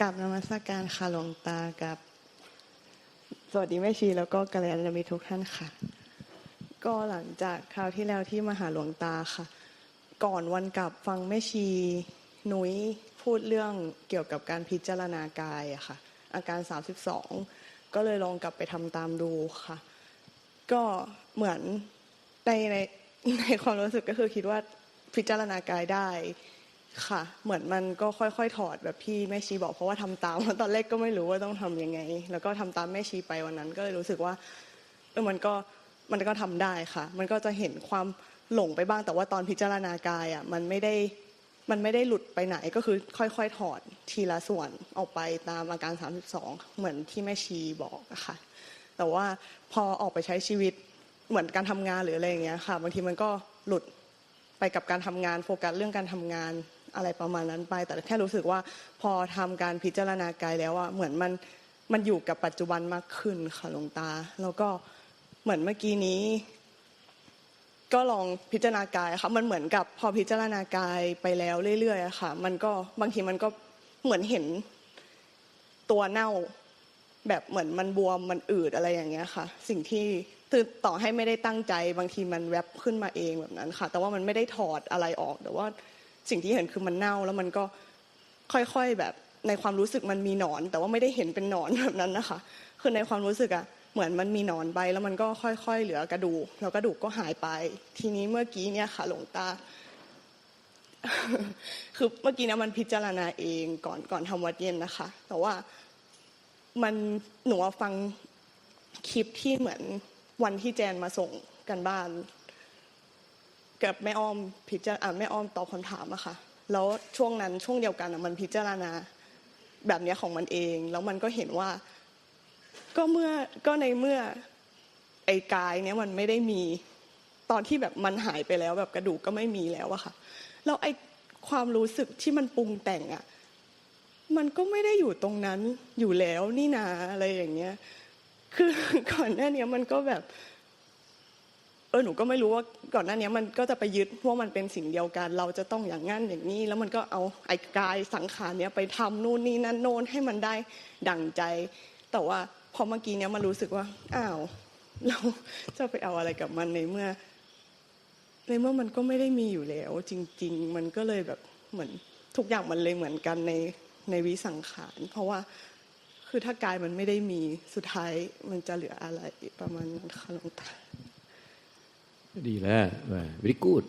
กับนมัสการค่ะหลวงตากับ สวัสดีแม่ชีแล้วก็กัลยาณมิตรทุกท่านค่ะ ก็หลังจากคราวที่แล้วที่มาหาหลวงตาค่ะ ก่อนวันกลับฟังแม่ชีหนุยพูดเรื่องเกี่ยวกับการพิจารณากายอะค่ะ อาการ 32 ก็เลยลองกลับไปทำตามดูค่ะ ก็เหมือนในในในความรู้สึกก็คือคิดว่าพิจารณากายได้ ค่ะ เหมือนมันก็ค่อยๆ ถอดแบบพี่แม่ชีบอกเพราะว่าทำตามตอนแรกก็ไม่รู้ว่าต้องทำยังไง แล้วก็ทำตามแม่ชีไปวันนั้น ก็เลยรู้สึกว่าเออมันก็มันก็ทำได้ค่ะ มันก็จะเห็นความหลงไปบ้างแต่ว่าตอนพิจารณากายอะมันไม่ได้มันไม่ได้หลุดไปไหนก็คือค่อยๆ ถอดทีละส่วนออกไปตามอาการ 32 เหมือนที่แม่ชีบอกอะค่ะ แต่ว่าพอออกไปใช้ชีวิตเหมือนการทำงานหรืออะไรอย่างเงี้ยค่ะบางทีมันก็หลุดไปกับการทำงานโฟกัสเรื่องการทำงาน อะไรประมาณนั้นไป แต่แค่รู้สึกว่าพอทำการพิจารณากายแล้วอะเหมือนมันมันอยู่กับปัจจุบันมากขึ้นค่ะหลวงตา แล้วก็เหมือนเมื่อกี้นี้ ก็ลองพิจารณากายค่ะมันเหมือนกับพอพิจารณากายไปแล้วเรื่อยๆอะค่ะ มันก็บางทีมันก็เหมือนเห็นตัวเน่าแบบเหมือนมันบวมมันอืดอะไรอย่างเงี้ยค่ะ สิ่งที่คือต่อให้ไม่ได้ตั้งใจ บางทีมันแวบขึ้นมาเองแบบนั้นค่ะ แต่ว่ามันไม่ได้ถอดอะไรออกแต่ว่า สิ่งที่เห็นคือมันเน่าแล้วมันก็ค่อยๆแบบในความรู้สึกมันมีหนอน แต่ว่าไม่ได้เห็นเป็นหนอนแบบนั้นนะคะ คือในความรู้สึกอะเหมือนมันมีหนอนไปแล้วมันก็ค่อยๆเหลือกระดูกแล้วกระดูกก็หายไป ทีนี้เมื่อกี้เนี่ยค่ะหลวงตาคือเมื่อกี้นะมันพิจารณาเองก่อนก่อนทำวัดเย็นนะคะ แต่ว่ามันหนูฟังคลิปที่เหมือนวันที่แจนมาส่งกันบ้าน กับแม่อ้อมพิจารณาแม่อ้อมตอบคำถามอะค่ะ แล้วช่วงนั้นช่วงเดียวกันมันพิจารณาแบบนี้ของมันเอง แล้วมันก็เห็นว่า ก็เมื่อก็ในเมื่อไอ้กายเนี้ยมันไม่ได้มีตอนที่แบบมันหายไปแล้ว แบบกระดูกก็ไม่มีแล้วอะค่ะแล้วไอ้ความรู้สึกที่มันปรุงแต่งอะมันก็ไม่ได้อยู่ตรงนั้นอยู่แล้วนี่นาอะไรอย่างเงี้ย คือก่อนหน้านี้มันก็แบบ เออหนูก็ไม่รู้ว่าก่อนหน้านี้มันก็จะไปยึดว่ามันเป็นสิ่งเดียวกัน เราจะต้องอย่างงั้นอย่างนี้ แล้วมันก็เอาไอ้กายสังขารเนี้ยไปทำนู่นนี่นั่นโน่นให้มันได้ดั่งใจ แต่ว่าพอเมื่อกี้เนี้ยมันรู้สึกว่าอ้าวเราจะไปเอาอะไรกับมันในเมื่อ ในเมื่อมันก็ไม่ได้มีอยู่แล้ว จริง ๆ มันก็เลยแบบเหมือนทุกอย่างมันเลยเหมือนกันในในวิสังขาร เพราะว่าคือถ้ากายมันไม่ได้มีสุดท้ายมันจะเหลืออะไรประมาณนั้นค่ะหลวงตา ดีแล้ววิริกูด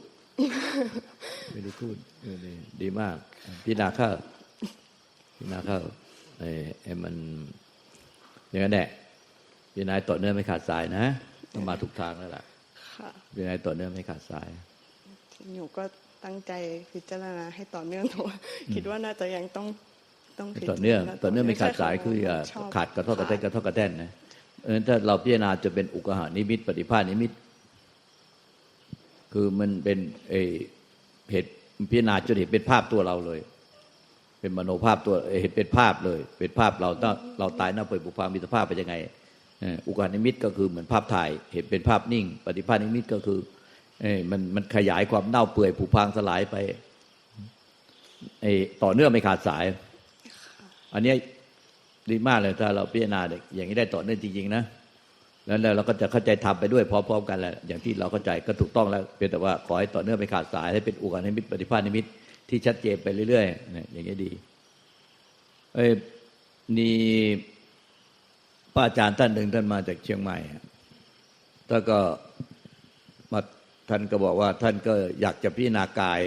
วิริกูดดีดีมาก พี่นาเข้าพี่นาเข้าไอ้ไอ้มันอย่างนั้นแหละพี่นายต่อเนื่องไม่ขาดสายนะต้องมาถูกทางแล้วล่ะค่ะพี่นายต่อเนื่องไม่ขาดสายหนูก็ตั้งใจพิจารณาให้ต่อเนื่องแต่ว่าคิดว่าน่าจะยังต้องต้องพิจารณาต่อเนื่องต่อเนื่องไม่ขาดสายใช่ะคืออย่าชอบขาดกระทบกระแทกกระทบกระแทกนะเออถ้าเราพิจารณาจะเป็นอุกหานิมิตปฏิภาณนิมิต คือมันเป็นเออเหตุพิจารณาจนเห็นเป็นภาพตัวเราเลย เป็นมโนภาพตัวเอ่อเห็นเป็นภาพเลย เป็นภาพเราถ้าเราตายหน้าเปิดบุพามิตรภาพเป็นยังไงเอ่ออุกหานิมิตก็คือเหมือนภาพถ่าย เห็นเป็นภาพนิ่ง ปฏิภาณนิมิตก็คือเอ่อมันมันขยายความเน่าเปื่อยผุพังสลายไปไอ้ต่อเนื่องไม่ขาดสาย อันเนี้ยดีมากเลยถ้าเราพิจารณาอย่างนี้ได้ต่อเนื่องจริงๆนะ แล้วเราก็จะเข้าใจทำไปด้วยพร้อมๆกันแหละอย่างที่เราเข้าใจก็ถูกต้องแล้วเพียงแต่ว่าขอให้ต่อเนื่องไม่ขาดสายให้เป็นอุกานิมิตปฏิภาณนิมิตที่ชัดเจนไปเรื่อยๆอย่างนี้ดีเอ้ยนี่ป้าอาจารย์ท่านหนึ่งท่านมาจากเชียงใหม่ท่านก็มาท่านก็บอกว่าท่านก็อยากจะพิจารณากาย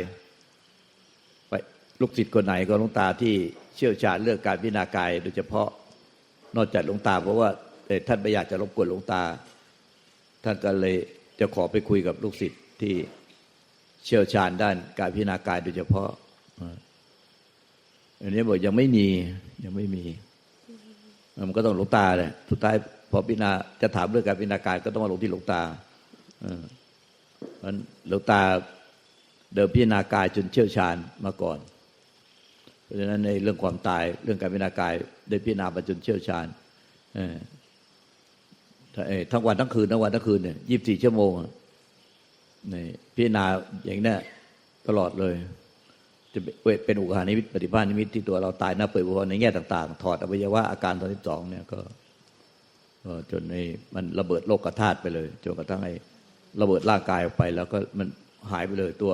ไปลูกศิษย์คนไหนก็หลวงตาที่เชี่ยวชาญเรื่องการพิจารณากาย โดยเฉพาะนอกจากหลวงตาเพราะว่า ท่านไม่อยากจะรบกวนหลวงตา ท่านก็เลยจะขอไปคุยกับลูกศิษย์ที่เชี่ยวชาญด้านการพิจารณากายโดยเฉพาะอันนี้บอกยังไม่มียังไม่มี มันก็ต้องหลวงตาเลยสุดท้ายพอพิจารณาจะถามเรื่องการพิจารณากายก็ต้องมาลงที่หลวงตาเออมันหลวงตาเดิมพิจารณากายจนเชี่ยวชาญมาก่อน เพราะฉะนั้นในเรื่องความตายเรื่องการพิจารณากายได้พิจารณามาจนเชี่ยวชาญออถ้า ทั้งวันทั้งคืนทั้งวันทั้งคืนเนี่ยยี่สิบสี่ชั่วโมงอะในพิจารณาอย่างเนี้ยตลอดเลย จะเป็นอุกหานิมิตปฏิภาณนิมิตที่ตัวเราตายหน้าเปื่อยบุพในแง่ต่าง ๆ ถอดอวัยวะอาการตอนที่สองเนี่ยก็จนในมันระเบิดโลกธาตุไปเลยจนกระทั่งไอ้ระเบิดร่างกายออกไป แล้วก็มันหายไปเลย ตัว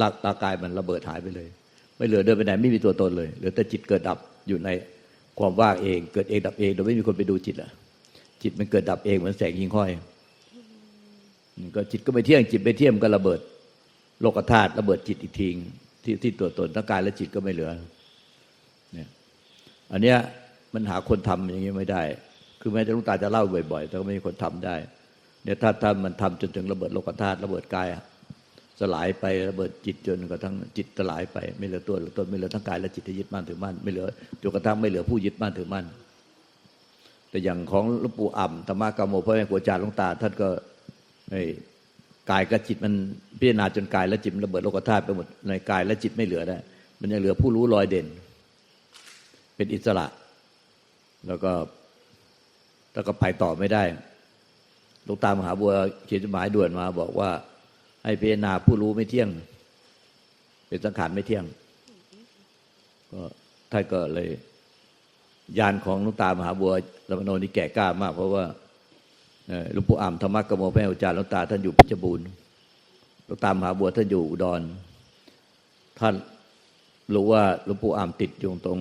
ร่างร่างกายมันระเบิดหายไปเลย ไม่เหลือเดินไปไหนไม่มีตัวตนเลยเหลือแต่จิตเกิดดับอยู่ในความว่างเอง เกิดเองดับเองโดยไม่มีคนไปดูจิตอะ จิตมันเกิดดับเองเหมือนแสงยิงห้อยก็จิตก็ไม่เที่ยงจิตไม่เที่ยงก็ระเบิด โลกธาตุระเบิดจิตอีกทีที่ที่ตัวตนทั้งกายและจิตก็ไม่เหลือเนี่ยอันเนี้ยมันหาคนทำอย่างนี้ไม่ได้ คือแม้จะลุงตาจะเล่าบ่อยๆ แต่ก็ไม่มีคนทำได้ เนี่ยถ้าถ้ามันทำจนถึงระเบิดโลกธาตุระเบิดกายสลายไประเบิดจิตจนกระทั่งจิตสลายไป ไม่เหลือตัวเหลือตนไม่เหลือทั้งกายและจิตที่ยึดมั่นถือมั่นไม่เหลือจนกระทั่งไม่เหลือผู้ยึดมั่นถือมั่น แต่อย่างของหลวงปู่อ่ำธรรมะกามโมพระแม่ครูอาจารย์หลวงตา ท่านก็ไอ้กายกับจิตมันพิจารณาจนกายและจิตมันระเบิดโลกธาตุไปหมดในกายและจิตไม่เหลือได้มันยังเหลือผู้รู้ลอยเด่น เป็นอิสระ แล้วก็แล้วก็ไปต่อไม่ได้หลวงตามหาบัวเขียนจดหมายด่วนมา บอกว่า ให้พิจารณาผู้รู้ไม่เที่ยง เป็นสังขารไม่เที่ยง ก็ท่านก็เลย ยานของหลวงตามหาบัวลำโนนี่แก่กล้ามาก เพราะว่าหลวงปู่อ่ำธรรมกโมพระอาจารย์หลวงตาท่านอยู่เพชรบูรณ์หลวงตามหาบัวท่านอยู่อุดร ท่านรู้ว่าหลวงปู่อ่ำติดอยู่ตรง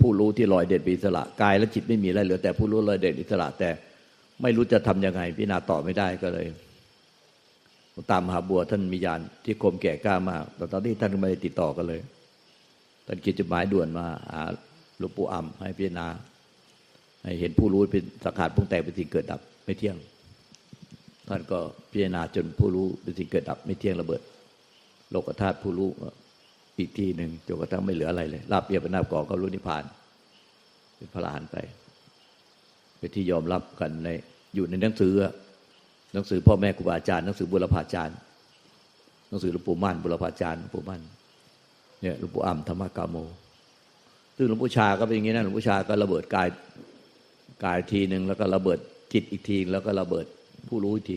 ผู้รู้ที่ลอยเด่นเป็นอิสระกายและจิตไม่มีอะไรเหลือแต่ผู้รู้ลอยเด่นอิสระ แต่ไม่รู้จะทํำยังไงพิจารณาต่อไม่ได้ก็เลยตามหาบัวท่านมียานที่คมแก่กล้ามากแต่ตอนนี้ท่านไม่ได้ติดต่อกันเลย ท่านเขียนจดหมายด่วนมาหา ลวงปู่อ่ำให้พิจารณา ให้เห็นผู้รู้เป็นสังขารปรุงแต่งเป็นสิ่งเกิดดับไม่เที่ยง ท่านก็พิจารณาจนผู้รู้เป็นสิ่งเกิดดับ ไม่เที่ยงระเบิด โลกธาตุผู้รู้อีกทีหนึ่งจนกระทั่งไม่เหลืออะไรเลยลาบเปียบนาบก่อก็รู้นิพพาน เป็นพระอรหันต์ไปเป็นที่ยอมรับกันในอยู่ในหนังสือหนังสือพ่อแม่ครูบาอาจารย์หนังสือบุรพาจารย์หนังสือหลวงปู่มั่นบุรพาจารย์หลวงปู่มั่นเนี่ยหลวงปู่อ่ำธรรมกาโม ซึ่งหลวงปู่ชาก็เป็นอย่างนี้นะหลวงปู่ชาก็ระเบิดกายกายทีหนึ่งแล้วก็ระเบิดจิตอีกทีแล้วก็ระเบิดผู้รู้อีกที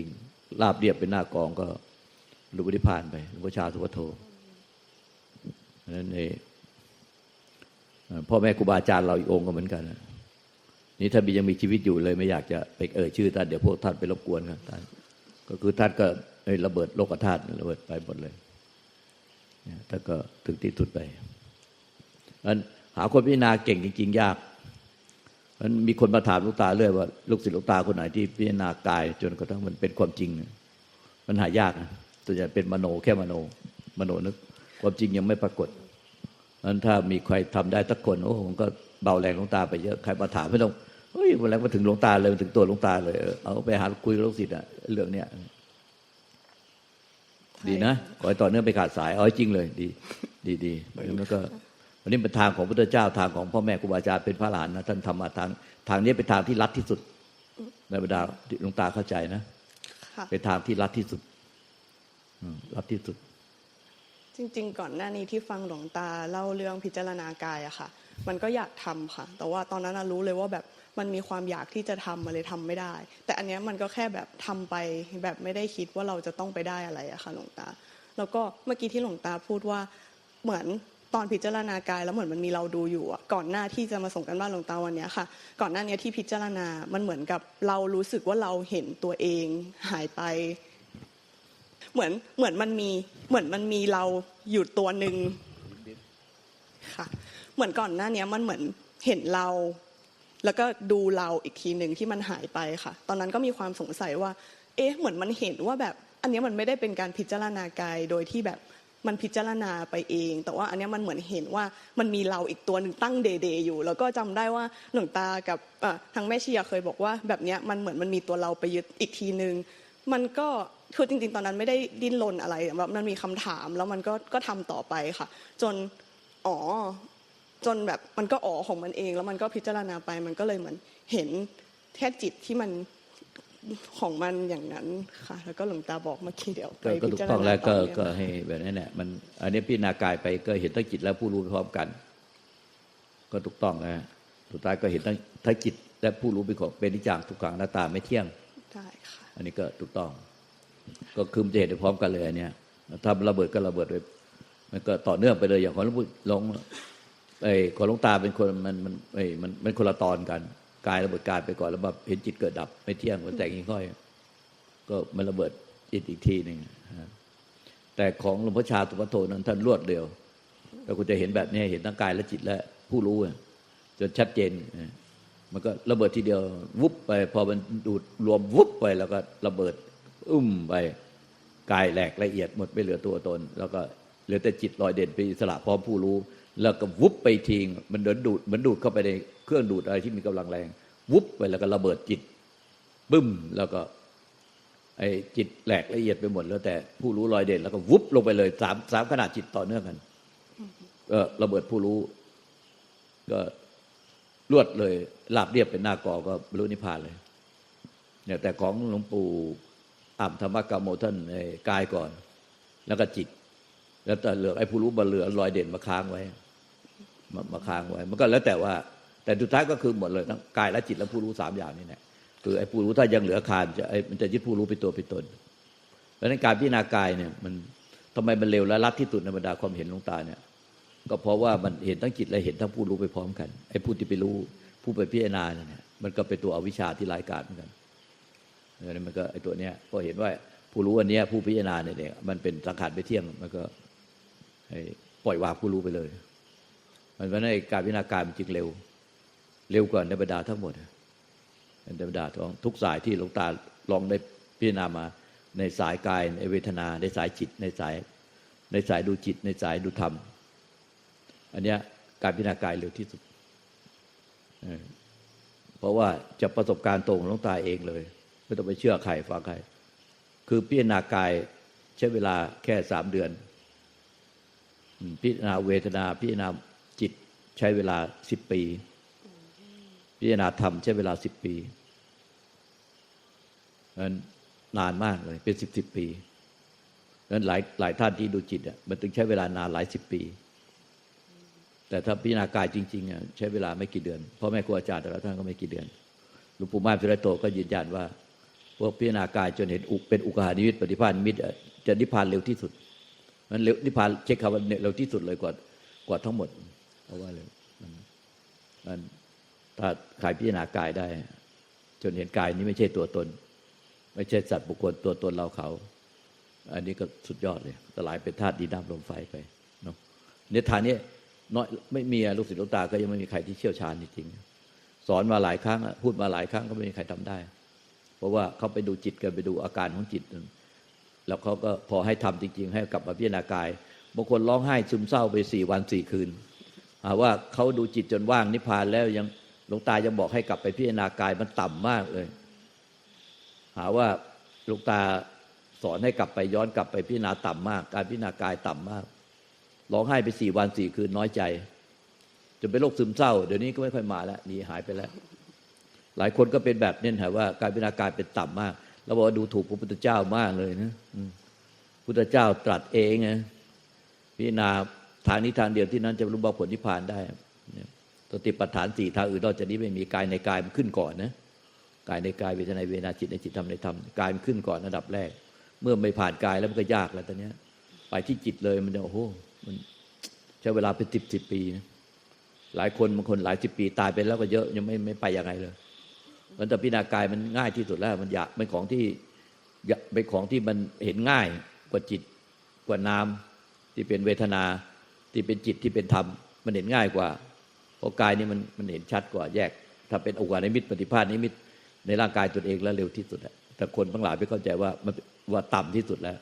ลาบเรียบเป็นหน้ากองก็รู้ปฏิพานไปหลวงปู่ชาสุวัโทนั้นเองพ่อแม่ครูบาอาจารย์เราอีกองก็เหมือนกันนี่ท่านยังมีชีวิตอยู่เลยไม่อยากจะไปเอ่ยชื่อท่านเดี๋ยวพวกท่านไปรบกวนครับท่านก็คือท่านก็ระเบิดโลกธาตุระเบิดไปหมดเลยท่านก็ถึงที่สุดไปนั้น หาคนพิจารณาเก่งจริง ๆ ยากมันมีคนมาถามลูกตาเรื่อยว่า ลูกศิษย์ลูกตาคนไหนที่พิจารณากาย จนกระทั่งมันเป็นความจริง มันหายากนะตัวใหญ่เป็นมโนแค่มโน มโนนึก ความจริงยังไม่ปรากฏนั้นถ้ามีใครทำได้สักคนโอ้ผมก็เบาแรงลงตาไปเยอะใครมาถามไม่ต้องเฮ้ยวันแรกมาถึงลงตาเลยถึงตัวลงตาเลย เอาไปหาคุยลูกศิษย์อะเรื่องเนี้ยดีนะขอให้ต่อเนื่องไปขาดสายเอาจริงเลย ดี ดีดีแล้วก็ วันนี้เป็นทางของพระพุทธเจ้าทางของพ่อแม่ครูบาอาจารย์เป็นพระหลานนะท่านทำมาทางทางนี้เป็นทางที่รัดที่สุดในบรรดาหลวงตาเข้าใจนะเป็นทางที่รัดที่สุดรัดที่สุด จริง ๆ ก่อนหน้านี้ที่ฟังหลวงตาเล่าเรื่องพิจารณากายอะค่ะ มันก็อยากทำค่ะ แต่ว่าตอนนั้นรู้เลยว่าแบบมันมีความอยากที่จะทำมาเลยทำไม่ได้ แต่อันนี้มันก็แค่แบบทำไปแบบไม่ได้คิดว่าเราจะต้องไปได้อะไรอะค่ะหลวงตา แล้วก็เมื่อกี้ที่หลวงตาพูดว่าเหมือน ตอนพิจารณากายแล้วเหมือนมันมีเราดูอยู่อะก่อนหน้าที่จะมาส่งกันบ้านหลวงตาวันนี้ค่ะ ก่อนหน้านี้ที่พิจารณา มันเหมือนกับเรารู้สึกว่าเราเห็นตัวเองหายไป เหมือนเหมือนมันมีเหมือนมันมีเราอยู่ตัวหนึ่งค่ะ เหมือนก่อนหน้านี้มันเหมือนเห็นเรา แล้วก็ดูเราอีกทีหนึ่งที่มันหายไปค่ะ ตอนนั้นก็มีความสงสัยว่า เอ๊ะ เหมือนมันเห็นว่าแบบ อันนี้มันไม่ได้เป็นการพิจารณากายโดยที่แบบ มันพิจารณาไปเอง แต่ว่าอันนี้มันเหมือนเห็นว่ามันมีเราอีกตัวหนึ่งตั้งเดเดอยู่ แล้วก็จำได้ว่าหลวงตากับทางแม่ชีเคยบอกว่า แบบนี้มันเหมือนมันมีตัวเราไปยึดอีกทีหนึ่งมันก็คือจริงๆ ตอนนั้นไม่ได้ดิ้นรนอะไรแบบมันมีคำถามแล้วมันก็ก็ทำต่อไปค่ะ จนอ๋อจนแบบมันก็อ๋อของมันเอง แล้วมันก็พิจารณาไปมันก็เลยเหมือนเห็นแค่จิตที่มัน ของมันอย่างนั้นค่ะ แล้วก็หลวงตาบอกเมื่อกี้เดี๋ยวไปก็พิถูกจารต้องณาแล้วต่ก็อก็เนี่ยให้แบบนั้นแหละมันอันนี้พิจารณากายไปก็เห็นทั้งจิตและผู้รู้ไปพร้อมกัน ก็ถูกต้องนะสุดท้ายก็เห็นทั้งทั้งจิตและผู้รู้เป็นของเป็นนิจังทุกขังหน้าตาไม่เที่ยงได้ค่ะอันนี้ก็ถูกต้อง ก็คือมันจะเห็นได้พร้อมกันเลยอันเนี้ยถ้าระเบิดก็ระเบิดไปมันก็ต่อเนื่องไปเลยอย่างของหลวงปู่หลวงไอ้ของหลวงตาเป็นคนมันมันไอ้มันมันคนละตอนกัน กายระเบิดกายไปก่อนแล้วแบบเห็นจิตเกิดดับ ไม่เที่ยงมันแตกหิ่งห้อย ก็มันระเบิดจิตอีกทีหนึ่งแต่ของหลวงพ่อชาตุปโทนั้นท่านรวดเร็วแล้วคุณจะเห็นแบบนี้เห็นทั้งกายและจิตและผู้รู้จนชัดเจนมันก็ระเบิดทีเดียว วุบไป พอมันดูดรวมวุบไปแล้วก็ระเบิด อุ้มไปกายแหลกละเอียดหมดไม่เหลือตัวตน แล้วก็เหลือแต่จิตลอยเด่นไปอิสระพร้อมผู้รู้ แล้วก็วุบไปทิ้งมันเดินดูดมือนดูดเข้าไปใน เครื่องดูดอะไรที่มีกำลังแรง วุบไปแล้วก็ระเบิดจิต บึ้มแล้วก็ไอ้จิตแหลกละเอียดไปหมดแล้วแต่ผู้รู้ลอยเด่นแล้วก็วุบลงไปเลยสามสามขนาดจิตต่อเนื่องกันก็ระเบิดผู้รู้ ก็รวดเลยลาบเรียบเป็นหน้ากอก็บรรลุนิพพานเลยเนี่ยแต่ของหลวงปู่อ่ำธรรมกรรมโมท่านไอ้กายก่อน แล้วก็จิต แล้วแต่เหลือไอ้ผู้รู้บรรเหลือลอยเด่นมาค้างไว้มามาค้างไว้ มันก็แล้วแต่ว่า แต่สุดท้ายก็คือหมดเลยทั้งกายและจิตและผู้รู้สามอย่างนี่แหละคือไอ้ผู้รู้ถ้ายังเหลือคานจะไอ้มันจะยึดผู้รู้เป็นตัวเป็นตน เพราะนั้นการพิจารณากายเนี่ยมันทำไมมันเร็วและรัดที่สุดในบรรดาความเห็นลงตาเนี่ย ก็เพราะว่ามันเห็นทั้งจิตและเห็นทั้งผู้รู้ไปพร้อมกันไอ้ผู้ที่ไปรู้ผู้ไปพิจารณาเนี่ยมันก็เป็นตัวอวิชชาที่ร้ายกาจเหมือนกันเพราะนั้นมันก็ไอ้ตัวเนี้ยพอเห็นว่าผู้รู้อันเนี้ยผู้พิจารณาเนี่ยมันเป็นสังขารไปเที่ยงมันก็ปล่อยวางผู้รู้ไปเลย มันเพราะนั้นการพิจารณากายมันจึงเร็ว เร็วกว่าในบรรดาทั้งหมดในบรรดาของทุกสายที่หลวงตาลองได้พิจารณามา ในสายกายในเวทนา ในสายจิต ในสาย ในสายดูจิต ในสายดูธรรม อันเนี้ยการพิจารณากายเร็วที่สุดเพราะว่าจะประสบการณ์ตรงของหลวงตาเองเลย ไม่ต้องไปเชื่อใครฟังใคร คือพิจารณากายใช้เวลาแค่สามเดือน พิจารณาเวทนาพิจารณาจิตใช้เวลาสิบปี พิจารณาธรรมใช้เวลาสิบปีนั้นนานมากเลย เป็นสิบสิบปีนั้นหลายหลายท่านที่ดูจิตอะมันถึงใช้เวลานานหลายสิบปี แต่ถ้าพิจารณากายจริงๆอะใช้เวลาไม่กี่เดือนพ่อแม่ครูอาจารย์แต่ละท่านก็ไม่กี่เดือนหลวงปู่ม่านพิรโตก็ยืนยันว่าพวกพิจารณากายจนเห็นอุเป็นอุกหานิมิตปฏิภาณนิมิตอะจะนิพพานเร็วที่สุด มันเร็วนิพพานเช็คคำว่าเร็วที่สุดเลยกว่ากว่าทั้งหมดเพราะว่าเร็วมันมัน ถ้าใครพิจารณากายได้ จนเห็นกายนี้ไม่ใช่ตัวตน ไม่ใช่สัตว์บุคคลตัวตนเราเขา อันนี้ก็สุดยอดเลยสลายเป็นธาตุดินน้ำลมไฟไปเนาะในฐานนี้น้อยไม่มีลูกศิษย์ลูกตาก็ยังไม่มีใครที่เชี่ยวชาญจริงสอนมาหลายครั้งพูดมาหลายครั้งก็ไม่มีใครทำได้ เพราะว่าเขาไปดูจิตกันไปดูอาการของจิตแล้วเขาก็พอให้ทำจริง ๆ ให้กลับมาพิจารณากายบางคนร้องไห้ซึมเศร้าไปสี่วันสี่คืนหาว่าเขาดูจิตจนว่างนิพพานแล้วยัง หลวงตายังบอกให้กลับไปพิจารณากายมันต่ำมากเลย หาว่าหลวงตาสอนให้กลับไปย้อนกลับไปพิจารณาต่ำมาก การพิจารณากายต่ำมากร้องไห้ไปสี่วันสี่คืนน้อยใจจนเป็นโรคซึมเศร้า เดี๋ยวนี้ก็ไม่ค่อยมาแล้วหนีหายไปแล้ว หลายคนก็เป็นแบบนี้ค่ะว่า การพิจารณากายเป็นต่ำมาก แล้วบอกว่าดูถูกพระพุทธเจ้ามากเลยนะพุทธเจ้าตรัสเองไงพิจารณาทางนี้ทางเดียวที่นั้นจะรู้บรรลุผลนิพพานได้ สติปัฏฐานสี่ทางอื่นนอกจากนี้ไม่มีกายในกายมันขึ้นก่อนนะกายในกายเวทนาในเวทนาจิตในจิตธรรมในธรรมกายมันขึ้นก่อนอันดับแรก เมื่อไม่ผ่านกายแล้วมันก็ยากแล้วตอนนี้ย ไปที่จิตเลยมันโอ้โหมันใช้เวลาเป็นสิบสิบปีนะหลายคนบางคนหลายสิบปีตายไปแล้วก็เยอะยังไม่ไม่ไปยังไงเลยมันแต่พิจารณากายมันง่ายที่สุดแล้ว มันอยากเป็นของที่อยากเป็นของที่มันเห็นง่ายกว่าจิตกว่านามที่เป็นเวทนาที่เป็นจิตที่เป็นธรรม มันเห็นง่ายกว่า ราะกายนี่มันมันเห็นชัดกว่าแยก ถ้าเป็นอุกานิมิตปฏิภาณนิมิตในร่างกายตนเองแล้วเร็วที่สุดแต่คนทั้งหลายไปเข้าใจว่ามันว่าต่ำที่สุดแล้ว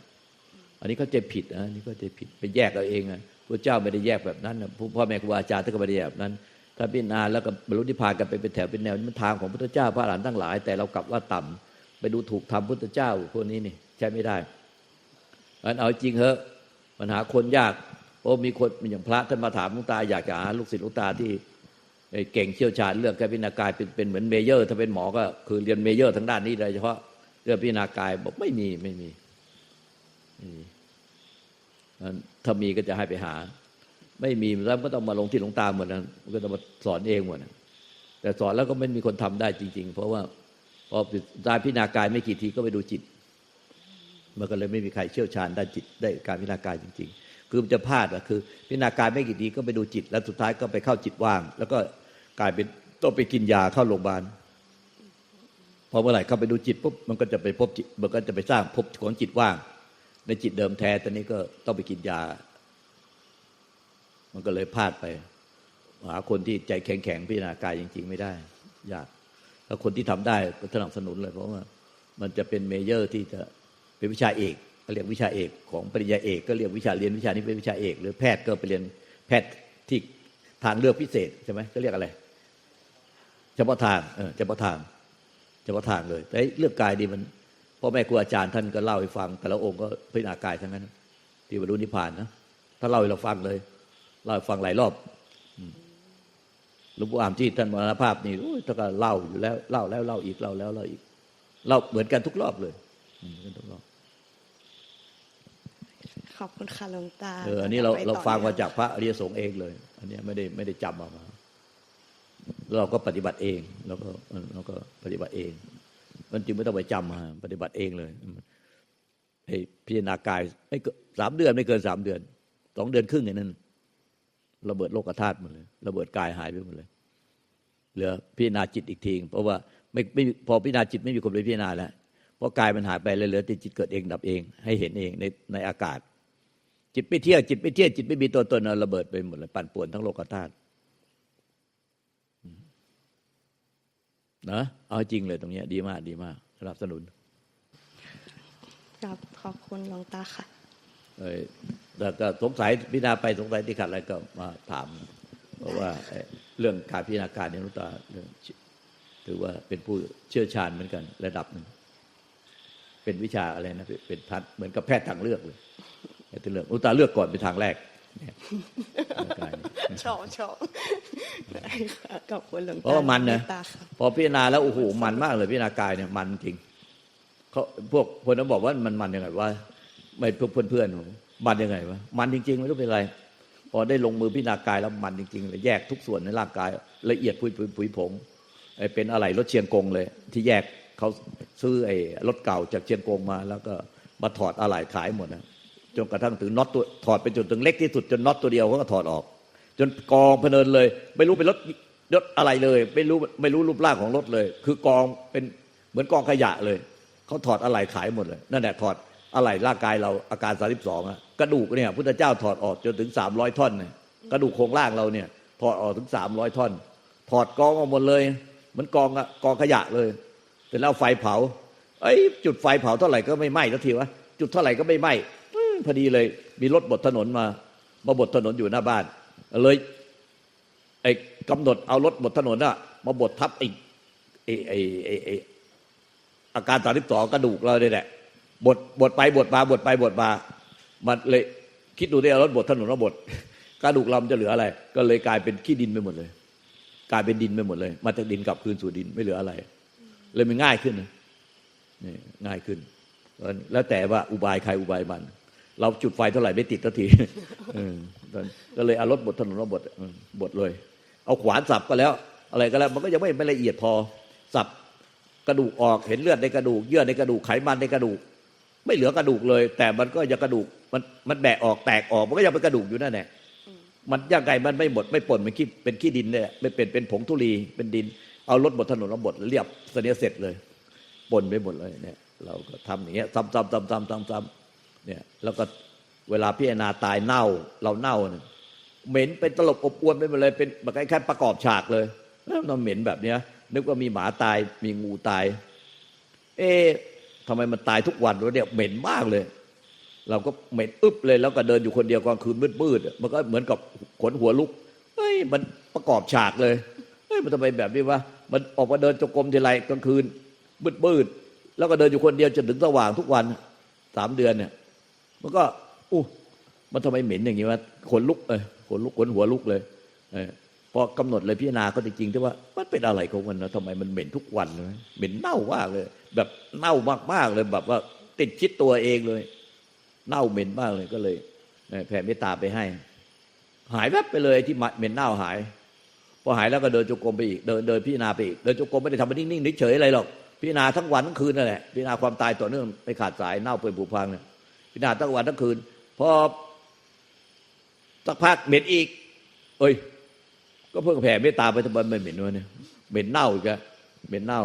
อันนี้เข้าใจผิดนะนนี้เข้าใจผิดไปแยกเอาเองนะพระเจ้าไม่ได้แยกแบบนั้นนะพ่อแม่ครูอาจารย์ท่านก็ไม่ได้แยกแบบนั้นถ้าพิจารณาแล้วก็บรรลุนิพพานกันไปเป็นแถวเป็นแนวนี่มันทางของพระเจ้าพระอรหันทั้งหลาย แต่เรากลับว่าต่ำไปดูถูกทำพุทธเจ้าพวกนี้นี่ใช้ไม่ได้อันเอาจริงเหอะปัญหาคนยากโอ้มีคนอย่างพระท่านมาถามลุงตาอยากจะหาลูกศิษย์ลุงตาที่ เก่งเชี่ยวชาญเรื่องการพิจารณากายเป็นเป็นเหมือนเมเยอร์ ถ้าเป็นหมอก็คือเรียนเมเยอร์ทางด้านนี้โดยเฉพาะเรื่องพิจารณากายบอกไม่มีไม่มีถ้ามีก็จะให้ไปหา ไม่มีแล้วก็ต้องมาลงที่หลวงตาหมดนะมันก็ต้องมาสอนเองหมดนะแต่สอนแล้วก็ไม่มีคนทำได้จริง ๆ เพราะว่าพอตาพิจารณากายไม่กี่ทีก็ไปดูจิต มันก็เลยไม่มีใครเชี่ยวชาญด้านจิตได้การพิจารณากายจริง ๆ คือมันจะพลาดอะคือ พิจารณากายไม่กี่ทีก็ไปดูจิต แล้วสุดท้ายก็ไปเข้าจิตว่าง แล้วก็ กลายเป็นต้องไปกินยาเข้าโรงพยาบาลพอเมื่อไหร่เข้าไปดูจิตปุ๊บมันก็จะไปพบจิตมันก็จะไปสร้างพบของจิตว่าง ในจิตเดิมแท้ตอนนี้ก็ต้องไปกินยา มันก็เลยพลาดไป หาคนที่ใจแข็งแข็งพิจารณากายจริง ๆ ไม่ได้ยากแล้วคนที่ทำได้ก็สนับสนุนเลย เพราะว่ามันจะเป็นเมเยอร์ที่จะเป็นวิชาเอกก็เรียกวิชาเอก ของปริญญาเอกก็เรียกวิชาเรียนวิชานี้เป็นวิชาเอก หรือแพทย์ก็ไปเรียนแพทย์ที่ทางเลือกพิเศษใช่ไหมก็เรียกอะไร เฉพาะทางเออเฉพาะทางเฉพาะทางเลย แต่เรื่องกายดีมันพ่อแม่ครูอาจารย์ท่านก็เล่าให้ฟัง แต่ละองค์ก็พิจารณากายทั้งนั้น ที่บรรลุนิพพานนะถ้าเล่าให้เราฟังเลยเล่าให้ฟังหลายรอบอืมหลวงปู่อามที่ท่านมรณภาพนี่โอ้ยท่านก็เล่าอยู่แล้วเล่าแล้วเล่าอีกเล่าแล้วเล่าอีกเล่าเหมือนกันทุกรอบเลยอืมเหมือนกันทุกรอบขอบคุณค่ะหลวงตาเอออันนี้เราไปต่อเราฟังมานื่จากพระอริยสงฆ์เองเลย อันเนี้ยไม่ได้ไม่ได้จำเอามาแล้ว เราก็ปฏิบัติเองแล้วก็เราก็ปฏิบัติเอง มันจึงไม่ต้องไปจำมาปฏิบัติเองเลยให้พิจารณากายไม่สามเดือนไม่เกินสามเดือนสองเดือนครึ่งอย่างนั้นระเบิดโลกธาตุหมดเลยระเบิดกายหายไปหมดเลยเหลือพิจารณาจิตอีกทีเพราะว่าไม่ไม่พอพิจารณาจิตไม่มีคนไปพิจารณาแล้วเพราะกายมันหายไปเลยเหลือแต่จิตเกิดเองดับเอง ให้เห็นเองในในอากาศ จิตไม่เที่ยงจิตไม่เที่ยงจิตไม่มีตัวตนระเบิดไปหมดเลยปั่นป่วนทั้งโลกธาตุอืม นะเอาให้จริงเลยตรงเนี้ยดีมากดีมากสนับสนุนครับขอบคุณหลวงตาค่ะเอ้ยแต่ก็สงสัยพิจารณาไปสงสัยที่ขัดอะไรก็มาถามเพราะว่าเอ่อเรื่องการพิจารณาการในนุตตาเรื่องถือว่าเป็นผู้เชี่ยวชาญเหมือนกัน ระดับหนึ่งเป็นวิชาอะไรนะเป็นทัดเหมือนกับแพทย์ทางเลือกเลยแพทย์ทางเลือกนุตตาเลือกก่อนเป็นทางแรก เนี่ยร่างกายเนี่ยชอบชอบได้ค่ะขอบคุณหลวงตาเพราะว่ามันนะหลวงตาค่ะพอพิจารณาแล้วโอ้โหมันมากเลยพิจารณากายเนี่ยมันจริงเขาพวกคนนั้นบอกว่ามันมันยังไงว่าไม่พวกเพื่อนๆผมมันยังไงวะมันจริง ๆ ไม่รู้เป็นไร พอได้ลงมือพิจารณากายแล้วมันจริงๆเลยแยกทุกส่วนในร่างกาย ละเอียดผุยผุยผุยผงไอ้เป็นอะไรรถเชียงกงเลย ที่แยกเขาซื้อไอ้รถเก่าจากเชียงกงมา แล้วก็มาถอดอะไหล่ขายหมดนะ จนกระทั่งถึงน็อตตัวถอดไปจนถึงเล็กที่สุดจนน็อตตัวเดียวเขาก็ถอดออก จนกองพะเนินเลย ไม่รู้เป็นรถรถอะไรเลย ไม่รู้ไม่รู้รูปร่างของรถเลย คือกองเป็นเหมือนกองขยะเลยเขาถอดอะไหล่ขายหมดเลยนั่นแหละถอดอะไหล่ร่างกายเราอาการสาสิบสองกระดูกเนี่ยพุทธเจ้าถอดออกจนถึงสามร้อยท่อนเนี่ยกระดูกโครงร่างเราเนี่ย ถอดออกถึงสามร้อยท่อน ถอดกองออกหมดเลยเหมันกองกองขยะเลยเสร็จแล้วไฟเผาไอ้ยจุดไฟเผาเท่าไหร่ก็ไม่ไหม้ทันทีวะจุดเท่าไหร่ก็ไม่ไหม้ พอดีเลย มีรถบดถนนมา มาบดถนนอยู่หน้าบ้าน เลยไอ้กำหนดเอารถบดถนนอะมาบดทับไอ้ไอ้ไอ้ไอ้อาการสามสิบสองกระดูกเราเนี่ยแหละบดบดไปบดมาบดไปบดมา มันเลยคิดดูได้เอารถบดถนนมาบดกระดูกเราจะเหลืออะไร ก็เลยกลายเป็นขี้ดินไปหมดเลย กลายเป็นดินไปหมดเลย มาจากดินกลับคืนสู่ดินไม่เหลืออะไร เลยมันง่ายขึ้นนะนี่ง่ายขึ้น แล้วแต่ว่าอุบายใครอุบายมัน เราจุดไฟเท่าไหร่ไม่ติดทันทีก็เลยเอารถบดถนนมาบดบดเลย เอาขวานสับก็แล้ว อะไรก็แล้ว มันก็ยังไม่ไม่ละเอียดพอสับกระดูกออกเห็นเลือดในกระดูก เยื่อในกระดูกไขมันในกระดูก ไม่เหลือกระดูกเลย แต่มันก็ยังกระดูกมันมันแบะออกแตกออกมันก็ยังเป็นกระดูกอยู่นั่นแหละมันยังไงมันไม่หมดไม่ป่นมันขี้เป็นขี้ดินเนี่ยไม่เป็นเป็นผงธุลีเป็นดิน เอารถบดถนนมาบดเรียบเสนียเสร็จเลยป่นไปหมดเลยเนี่ย เราก็ทำอย่างเงี้ยซ้ำซ้ำซ้ำซ้ำซ้ำซ้ำ เนี่ยแล้วก็เวลาพิจารณาตายเน่าเราเน่าเนี่ยเหม็นเป็นตลบอบอวนไปหมดเลยเป็นแบบคล้ายๆประกอบฉากเลยแล้วมันเหม็นแบบเนี้ย นึกว่ามีหมาตายมีงูตาย เอ๊ะทำไมมันตายทุกวันวะเนี่ยเหม็นมากเลย เราก็เหม็นอึบเลย แล้วก็เดินอยู่คนเดียวกลางคืนมืดๆมันก็เหมือนกับขนหัวลุกเฮ้ยมันประกอบฉากเลยเฮ้ยมันทำไมแบบนี้วะมันออกมาเดินจงกรมทีไรกลางคืนมืดๆแล้วก็เดินอยู่คนเดียวจนถึงสว่างทุกวันสามเดือนเนี่ย มันก็อู้มันทำไมเหม็นอย่างนี้วะขนลุกเออขนลุกขนหัวลุกเลยเออพอกำหนดเลยพิจารณาก็จริงๆที่ว่ามันเป็นอะไรของมันนะทำไมมันเหม็นทุกวันเลยเหม็นเน่ามากเลย แบบเน่ามากๆเลยแบบว่าติดชิดตัวเองเลย เน่าเหม็นมากเลยก็เลยแผ่เมตตาไปให้ หายแวบไปเลยที่เหม็นเน่าหาย พอหายแล้วก็เดินจงกรมไปอีกเดินเดินพิจารณาไปอีกเดินจงกรมไม่ได้ทำมันนิ่งๆเฉยๆอะไรหรอกพิจารณาทั้งวันทั้งคืนนั่นแหละพิจารณาความตายต่อเนื่องไม่ขาดสายเน่าเปื่อยผุพังเนี่ย พิจารณาทั้งวันทั้งคืน พอสักพักเหม็นอีก เอ้ย ก็เพิ่งแผ่เมตตาไปทำไมไม่เหม็นวะเนี่ยเหม็นเน่าอีกอะเหม็นเน่า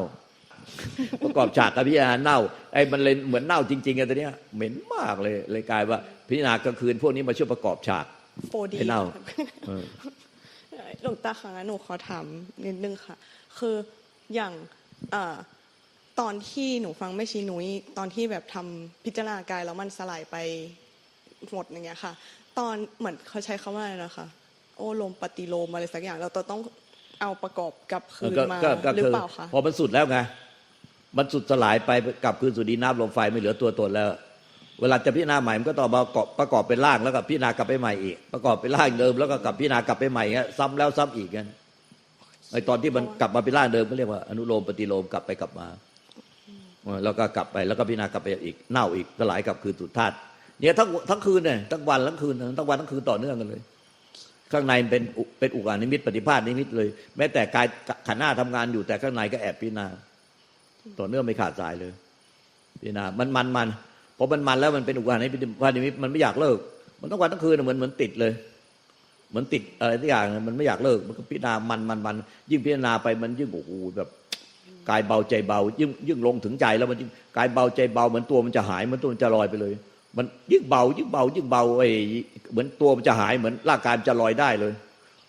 ประกอบฉากกับพิจารณาเน่าไอ้มันเลยเหมือนเน่าจริงๆอะตัวเนี้ยเหม็นมากเลยเลยกลายว่า พิจารณากลางคืน พวกนี้มาช่วยประกอบฉากโฟดีให้เน่าเออหลวงตาคะหนูขอถามนิดนึงค่ะ คืออย่างเอ่อ ตอนที่หนูฟังแม่ชีนุ้ยตอนที่แบบทำพิจารณากายแล้วมันสลายไปหมดอย่างเงี้ยค่ะ ตอนเหมือนเขาใช้คำว่าอะไรนะคะ โอลมปฏิโลมอะไรสักอย่าง เราต้องเอาประกอบกับคืนก็มาก็ก็หรือคือเปล่าคะพอมันสุดแล้วไงมันสุดสลายไปกลับคืนสู่ดินน้ำลมไฟไม่เหลือตัวตนแล้ว เวลาจะพิจารณาใหม่มันก็ต้องมาประกอบประกอบเป็นร่างแล้วก็พิจารณากลับไปใหม่อีก ประกอบเป็นร่างเดิมแล้วก็กลับพิจารณากลับไปใหม่เงี้ยซ้ำแล้วซ้ำอีกกันไอตอนที่มันกลับมาเป็นร่างเดิมก็เรียกว่าอนุโลมปฏิโลมกลับไปกลับมา แล้วก็กลับไปแล้วก็พิจารณากลับไปอีกเน่าอีกสลายกลับคืนสู่ธาตุเนี่ยทั้งทั้งคืนเนี่ยทั้งวันทั้งคืนทั้งวันทั้งคืนต่อเนื่องกันเลย ข้างในเป็นเป็นอุกานิมิตปฏิภาณนิมิตเลย แม้แต่กายขันหน้าทำงานอยู่แต่ข้างในก็แอบพิจารณาต่อเนื่องไม่ขาดสายเลยพิจารณามันมันมันพอมันมันแล้วมันเป็นอุกานิมิตปฏิภาณนิมิตมันไม่อยากเลิก มันต้งวันทั้งคืนเหมือนเหมือนติดเลยเหมือนติดอะไรทุกอย่างมันไม่อยากเลิกมันก็พิจารณามันมันมันยิ่งพิจารณาไปมันยิ่งโอ้โหแบบ กายเบาใจเบา ยิ่งยิ่งลงถึงใจแล้วมันกายเบาใจเบาเหมือนตัวมันจะหายเหมือนตัวมันจะลอยไปเลย มันยิ่งเบา ยิ่งเบา ยิ่งเบาไอ้เหมือนตัวมันจะหายเหมือนร่างกายมันจะลอยได้เลย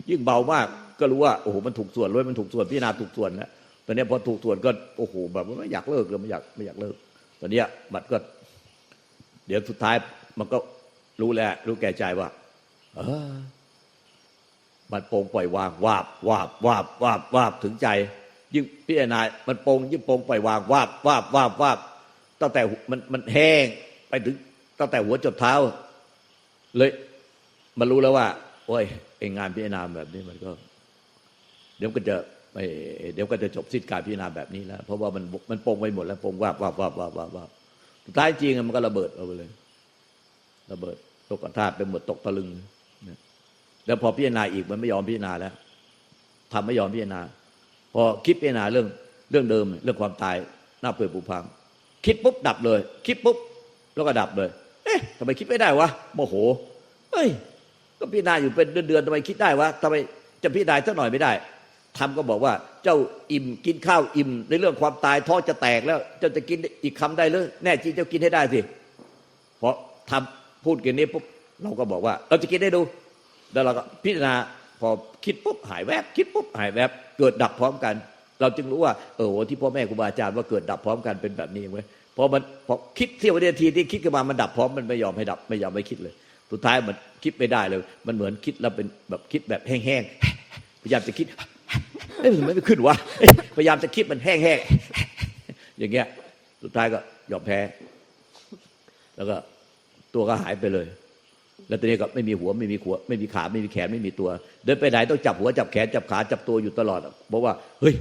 ยิ่งเบามากก็รู้ว่าโอ้โหมันถูกส่วนเลยมันถูกส่วนพิจารณาถูกส่วนแล้วตอนนี้พอถูกส่วนก็โอ้โหแบบไม่อยากเลิกเลยไม่อยากไม่อยากเลิก ตอนนี้ยมันก็ เดี๋ยวสุดท้ายมันก็รู้แหล้วรู้แก่ใจว่า เออมันโปร่งปล่อยวางวาบวาบวาบวาบวาบถึงใจ ยิ่งพิจารณามันโป่งยิ่งโป่งปล่อยวางวาบวาบวาบวาบตั้งแต่มันมันแห้งไปถึงตั้งแต่หัวจดเท้า เลยมันรู้แล้วว่า โอ้ยไองานพิจารณาแบบนี้มันก็ เดี๋ยวก็จะไม่เดี๋ยวก็จะจบสิ้นการพิจารณาแบบนี้แล้ว เพราะว่ามันมันโป่งไปหมดแล้วโป่งวาบวาบวาบวาบวาบวาบสุดท้ายจริงมันก็ระเบิดเอาไปเลย ระเบิดตกกระทาเป็นหมดตกตะลึงแล้วพอพิจารณาอีกมันไม่ยอมพิจารณาแล้วทำไม่ยอมพิจารณา พอคิดพิจารณาเรื่องเรื่องเดิม เรื่องความตายหน้าเปื่อยผุพังคิดปุ๊บดับเลย คิดปุ๊บแล้วก็ดับเลย เอ๊ะทำไมคิดไม่ได้วะโมโหเฮ้ย ก็พิจารณาอยู่เป็นเดือนๆทำไมคิดได้วะทำไมจะพิจารณาสักหน่อยไม่ได้ทำก็บอกว่าเจ้าอิ่มกินข้าวอิ่ม ในเรื่องความตายท้องจะแตกแล้ว เจ้าจะกินอีกคำได้หรือแน่จริงเจ้ากินให้ได้สิเพราะทำพูดกันนี้ปุ๊บเราก็บอกว่า เราจะกินได้ดู แล้วเราก็พิจารณา พอคิดปุ๊บหายแวบ คิดปุ๊บหายแวบ เกิดดับพร้อมกัน เราจึงรู้ว่าเออที่พ่อแม่ครูบาอาจารย์ว่าเกิดดับพร้อมกันเป็นแบบนี้เว้ยพอมันพอคิดเที่ยววินาทีที่คิดขึ้นมามันดับพร้อมมันไม่ยอมให้ดับไม่ยอมไม่คิดเลย สุดท้ายมันคิดไม่ได้เลย มันเหมือนคิดแล้วเป็นแบบคิดแบบแห้งๆพยายามจะคิดเอ้ยมันไม่ขึ้นวะพยายามจะคิดมันแห้งๆอย่างเงี้ย สุดท้ายก็ยอมแพ้ แล้วก็ตัวก็หายไปเลย แล้วตอนนี้ก็ไม่มีหัวไม่มีหัวไม่มีขาไม่มีแขนไม่มีตัว เดินไปไหนต้องจับหัวจับแขนจับขาจับตัวอยู่ตลอดเพราะว่าเฮ้ย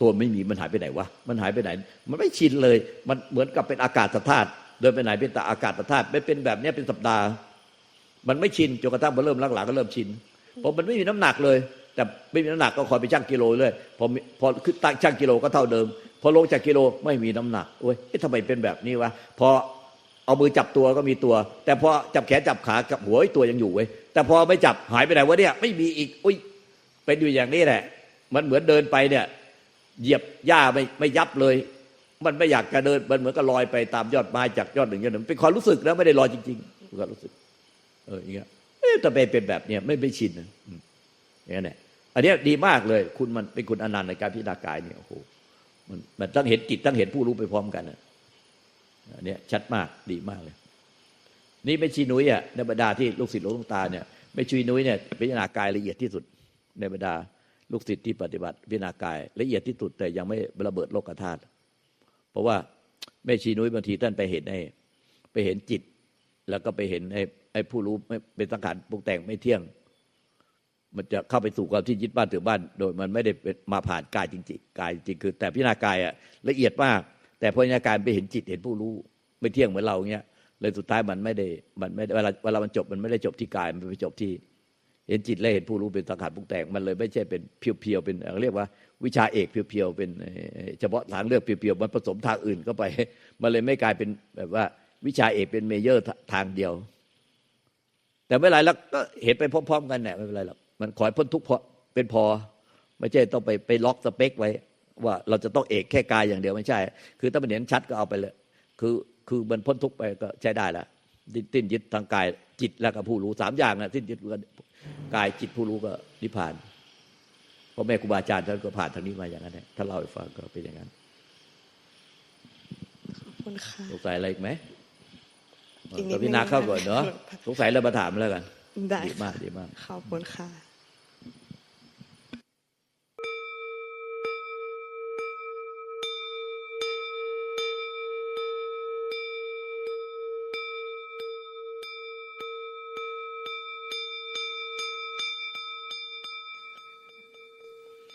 ตัวไม่มีมันหายไปไหนวะมันหายไปไหน มันไม่ชินเลย มันเหมือนกับเป็นอากาศธาตุเดินไปไหนเป็นแต่อากาศธาตุไม่เป็นแบบนี้เป็นสัปดาห์ มันไม่ชินจนกระทั่งมันเริ่มหลังๆก็เริ่มชินเพราะมันไม่มีน้ำหนักเลย แต่ไม่มีน้ำหนักก็คอยไปชั่งกิโลเลยพอพอขึ้นตั้งชั่งกิโลก็เท่าเดิม พอลงจากกิโลไม่มีน้ำหนักโอ้ยทำไมเป็นแบบนี้วะพอ เอามือจับตัวก็มีตัว แต่พอจับแขนจับขากับหัวตัวยังอยู่เว้ยแต่พอไม่จับหายไปไหนวะเนี่ยไม่มีอีกอุ้ยเป็นอยู่อย่างนี้แหละ มันเหมือนเดินไปเนี่ย เหยียบหญ้าไม่ไม่ยับเลย มันไม่อยากจะเดินมันเหมือนกับลอยไปตามยอดไม้จากยอดหนึ่งยอดหนึ่งเป็นความรู้สึกนะไม่ได้ลอยจริงๆเป็นความรู้สึก เอออย่างเงี้ยเอ๊ะแต่ไปเป็นแบบเนี้ยไม่ไม่ชินนะอย่างนั้แหละอันนี้ดีมากเลย คุณมันเป็นคุณอนันต์ในการพิจารณากายเนี่ยโอ้โหมันมันต้องเห็นจิตต้องเห็นผู้รู้ไปพร้อมกันนะอัน เนี้ยชัดมากดีมากเลย นี่ไม่ชีนุ้ยอะในบรรดาที่ลูกศิษย์หลวงตาเนี่ยไม่ชีนุ้ยเนี่ยพิจารณากายละเอียดที่สุดในบรรดาลูกศิษย์ที่ปฏิบัติพิจารณากายละเอียดที่สุดแต่ยังไม่ระเบิดโลกธาตุเพราะว่าแม่ชีนุ้ยบางทีท่านไปเห็นในไปเห็นจิต แล้วก็ไปเห็นไอ้ไอ้ผู้รู้ไม่เป็นสังขารปรุงแต่งไม่เที่ยง มันจะเข้าไปสู่ความที่ยึดบ้านถือบ้าน โดยมันไม่ได้มาผ่านกายจริงๆกายจริงคือ แต่พิจารณากายอะละเอียดมาก แต่พอพิจากายไปเห็นจิตเห็นผู้รู้ไม่เที่ยงเหมือนเราเงี้ยเลยสุดท้ายมันไม่ได้มันไม่เวลาเวลามันจบมันไม่ได้จบที่กายมันไปจบที่ เห็นจิตและเห็นผู้รู้เป็นสังขารปรุงแต่งมันเลยไม่ใช่เป็นเพียวๆเป็นเรียกว่า วิชาเอกเพียวๆเป็นเฉพาะทางเลือกเพียวๆมันผสมทางอื่นเข้าไป มันเลยไม่กลายเป็นแบบว่าวิชาเอกเป็นเมเยอร์ทางเดียว แต่ไม่ไรแล้วก็เห็นไปพร้อมๆกันเนี่ยไม่เป็นไรหรอกมันขอให้พ้นทุกข์พอเป็นพอ ไม่ใช่ต้องไปไปล็อกสเปคไว้ ว่าเราจะต้องเอกแค่กายอย่างเดียวไม่ใช่ คือถ้ามันเห็นชัดก็เอาไปเลย คือคือมันพ้นทุกข์ไปก็ใช้ได้ละดิ้นดิ้นยึดทางกายจิตแล้วก็ผู้รู้สามอย่างนะสิ้นยึดกันกายจิตผู้รู้ก็นิพพานเพราะแม่ครูบาอาจารย์ท่านก็ผ่านทางนี้มาอย่างนั้นแหละถ้าเล่าให้ฟังก็เป็นอย่างนั้นขอบคุณค่ะสงสัยอะไรอีกไหมอีกนิดนึงพี่นาเข้าก่อนเนาะนะคะสงสัยแล้วมาถามแล้วกันได้ดีมากดีมากขอบคุณค่ะ